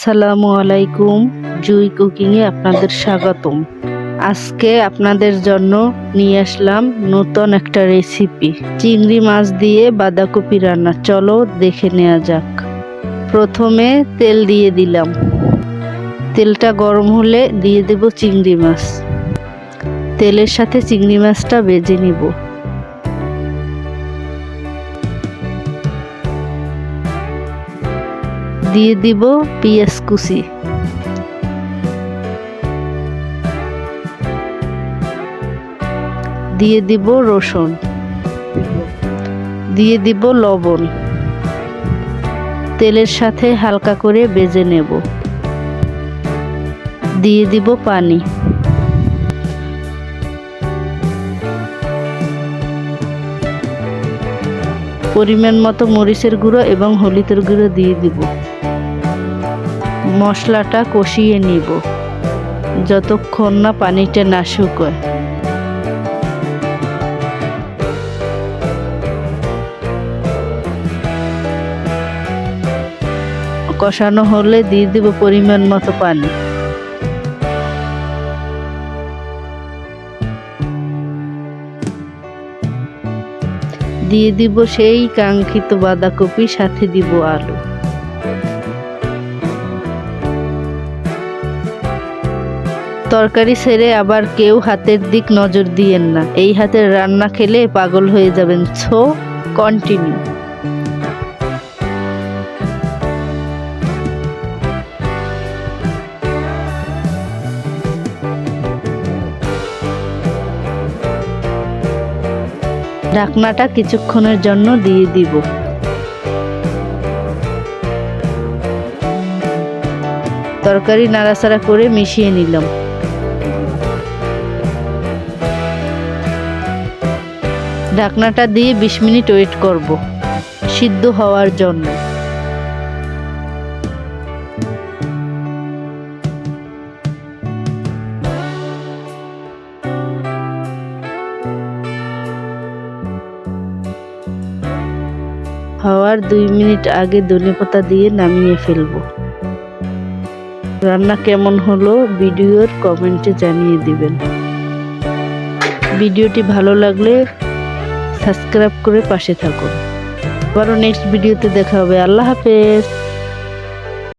আসসালামু আলাইকুম, জুই কুকিংয়ে আপনাদের স্বাগতম। আজকে আপনাদের জন্য নিয়ে আসলাম নতুন একটা রেসিপি চিংড়ি মাছ দিয়ে বাঁধাকপি রান্না। চলো দেখে নেওয়া যাক। প্রথমে তেল দিয়ে দিলাম। তেলটা গরম হলে দিয়ে দেব চিংড়ি মাছ। তেলের সাথে চিংড়ি মাছটা বেজে নিব। দিয়ে দিব পেঁয়াজ কুচি। দিয়ে দিব রসুন। দিয়ে দিব লবণ। তেলের সাথে হালকা করে বেজে নেব। দিয়ে দিব পানি। পরিমাণ মতো মরিচের গুঁড়ো এবং হলুদের গুঁড়ো দিয়ে দিব। মশলাটা কষিয়ে নিব। যতক্ষণ না পানিটা না শুকোয়। কষানো হলে দিয়ে দিব পরিমাণ মতো পানি। দিয়ে দিব সেই কাঙ্ক্ষিত বাঁধাকপি সাথে দিব আলু। তরকারি ছেড়ে আবার কেউ হাতের দিক নজর দিয়েন না। এই হাতের রান্না খেলে পাগল হয়ে যাবেন সো কন্টিনিউ ঢাকনাটা কিছুক্ষণের জন্য দিয়ে দিব। তরকারি নাড়াচাড়া করে মিশিয়ে নিলাম। ঢাকনাটা দিয়ে বিশ মিনিট ওয়েট করব, সিদ্ধ হওয়ার জন্য। হওয়ার দুই মিনিট আগে ধনেপাতা দিয়ে নামিয়ে ফেলব। রান্না কেমন হলো ভিডিওর কমেন্টে জানিয়ে দিবেন। ভিডিওটি ভালো লাগলে সাবস্ক্রাইব করে পাশে থাকুন। আবারও নেক্সট ভিডিওতে দেখা হবে। আল্লাহ হাফেজ।